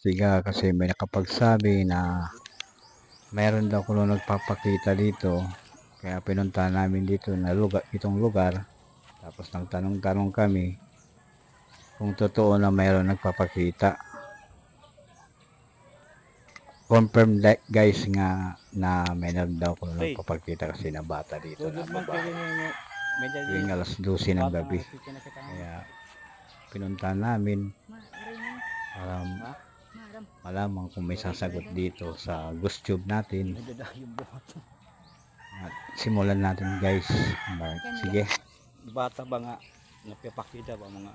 nag-iimbestiga kasi may nakapagsabi na mayroon daw kuno nagpapakita dito. Kaya pinunta namin dito na lugar, itong lugar. Tapos nang tanong-tanong kami kung totoo na mayroon nagpapakita. Confirm like guys nga na mayroon daw kuno nagpapakita kasi na bata dito na babae. alas 12 ng gabi. Kaya pinunta namin para malaman kung may sasagot dito sa Ghost Tube natin. At simulan natin guys. Sige. Bata ba nga napapakita ba mga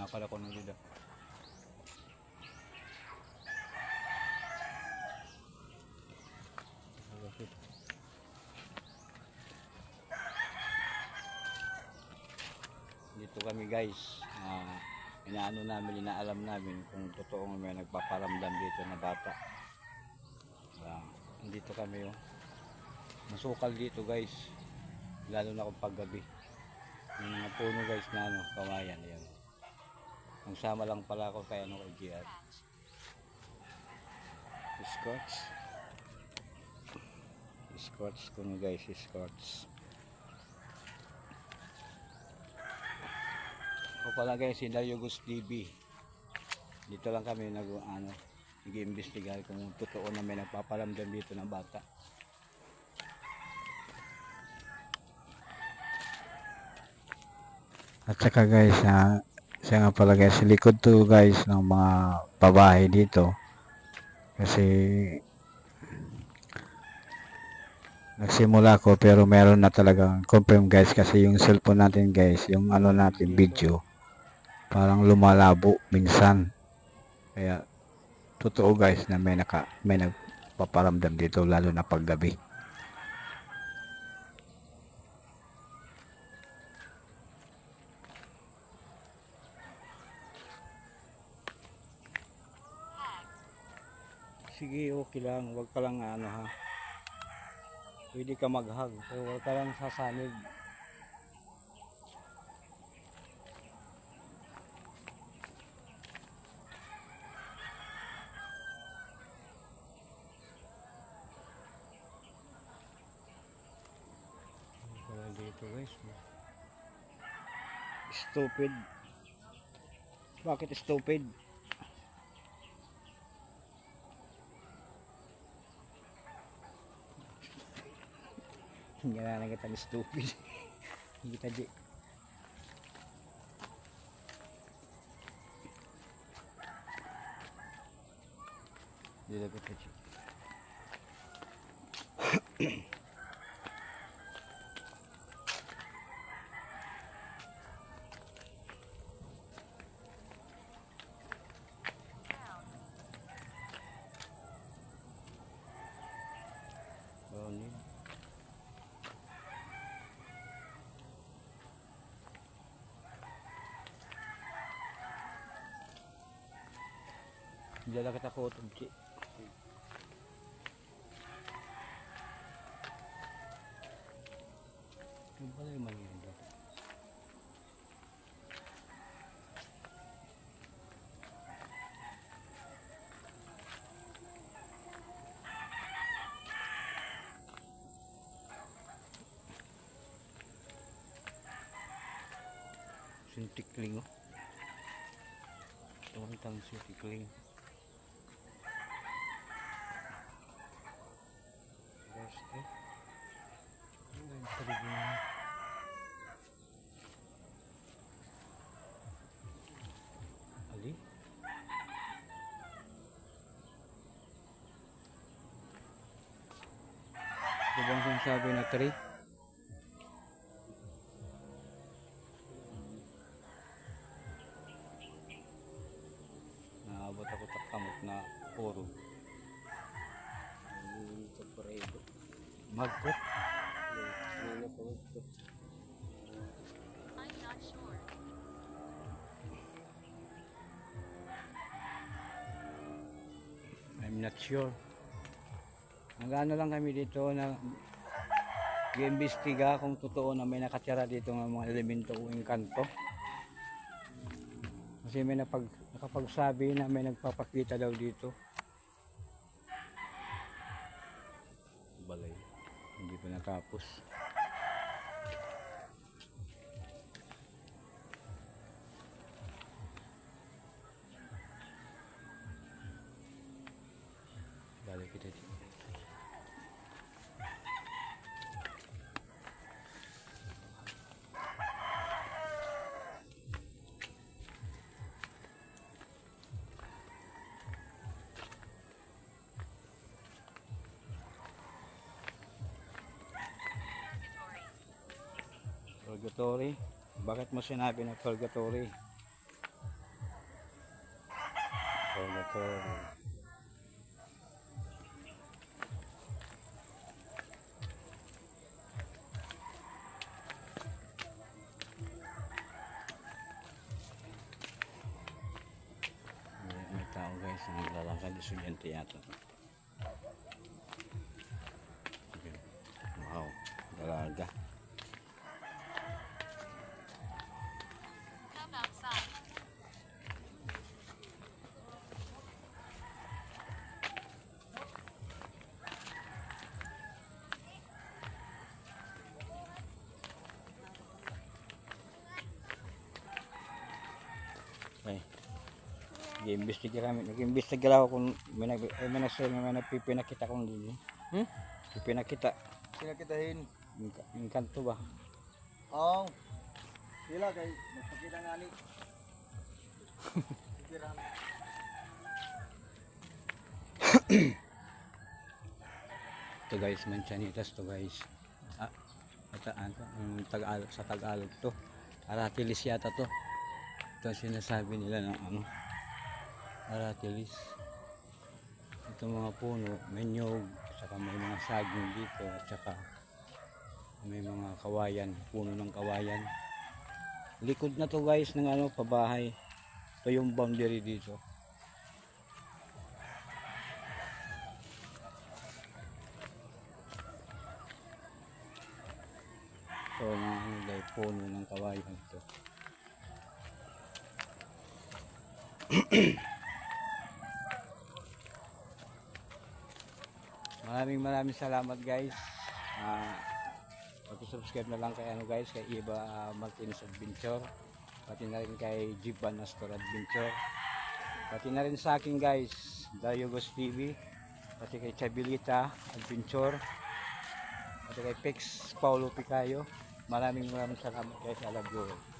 nakala ko nung dito. Dito kami guys. Ah, inaano namin, inaalam namin kung totoo nga may nagpaparamdam dito na bata. Ah, dito kami oh. Masukal dito guys. Lalo na kung paggabi. Yung mga puno guys na ano, kawayan yan. Ang sama lang pala ako kay ano kay GR. Escorts. Escorts kuno guys, escorts. Ako pala guys, si Dario Gus TV. Dito lang kami nag ano, nag-iimbestiga kung totoo na may nagpaparamdam dito ng bata. At saka guys, ah, siya nga pala guys, likod to guys ng mga babae dito. Kasi nagsimula ko pero meron na talagang confirm guys kasi yung cellphone natin guys, yung ano natin video, parang lumalabo minsan. Kaya totoo guys na may naka may nagpaparamdam dito lalo na paggabi. Sige, okay lang. Huwag ka lang ano ha. Pwede ka mag-hug. Pero huwag ka lang sasanib. Wala dito guys. Stupid. Bakit stupid? Hindi na kita ni stupid. Hindi kita di. Na kita di. Dala kita ko chi. Ano pala yung mali yun dito? Sintikling oh. Tuwang sintikling. Este. Niya? Ali? Ito bang sinasabi na tree? Naabot ako takamot na puro. Magkot? I'm not sure. I'm not sure. Nag-ano lang kami dito na i-imbestiga kung totoo na may nakatira dito ng mga elemento o engkanto. Kasi may napag, nakapagsabi na may nagpapakita daw dito. Balay. Hindi pa natapos. Balik kita. Purgatory. Bakit mo sinabi na purgatory? Purgatory. Tao guys na naglalakad estudyante yata. Wow, dalaga. Nag-iimbestiga kami. Nag-iimbestiga ako kung may nag ay, may nasa may nagpipinakita kong din. Hmm? Pipinakita. Sinakitahin. Yung, yung kanto ba? Oo. Sila kay nagpakita nga ni. Ito guys, manchanitas to guys. Ah, ito, ano, yung Tagalog, sa Tagalog to. Aratilis yata to. Ito ang sinasabi nila ng ano. Aratilis. Ito mga puno, may nyog, saka may mga saging dito, at saka may mga kawayan, puno ng kawayan. Likod na to guys ng ano, pabahay. Ito yung boundary dito. So, mga dahil puno ng kawayan ito. maraming maraming salamat guys. Ah, subscribe na lang kay ano guys, kay Iba ah, Martinez Adventure. Pati na rin kay Jiban Astor Adventure. Pati na rin sa akin guys, Dayogos TV. Pati kay Chabilita Adventure. Pati kay Pex Paulo Picayo. Maraming maraming salamat guys. I love you.